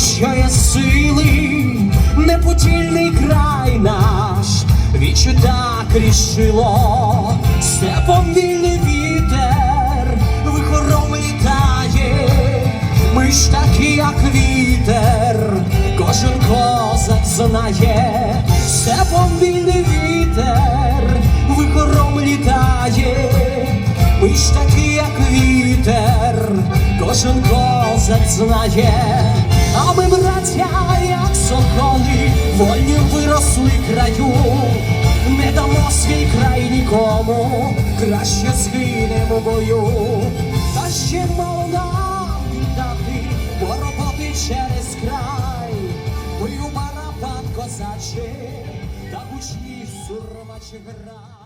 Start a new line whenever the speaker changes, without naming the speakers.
що є сили, непутільний край наш, вічі так рішило, степом вільний вітер, вихором літає, ми ж такі, як вітер, кожен козак знає, степом вільний вітер, вихором літає, ми ж такі, як вітер, кожен козак знає а ми, браття, як соколи, вольні виросли краю, не дамо свій край нікому, краще згинемо бою, та ще мало нам віддати, бо через край, бою барабан козачий, та гучні сурмачі грай.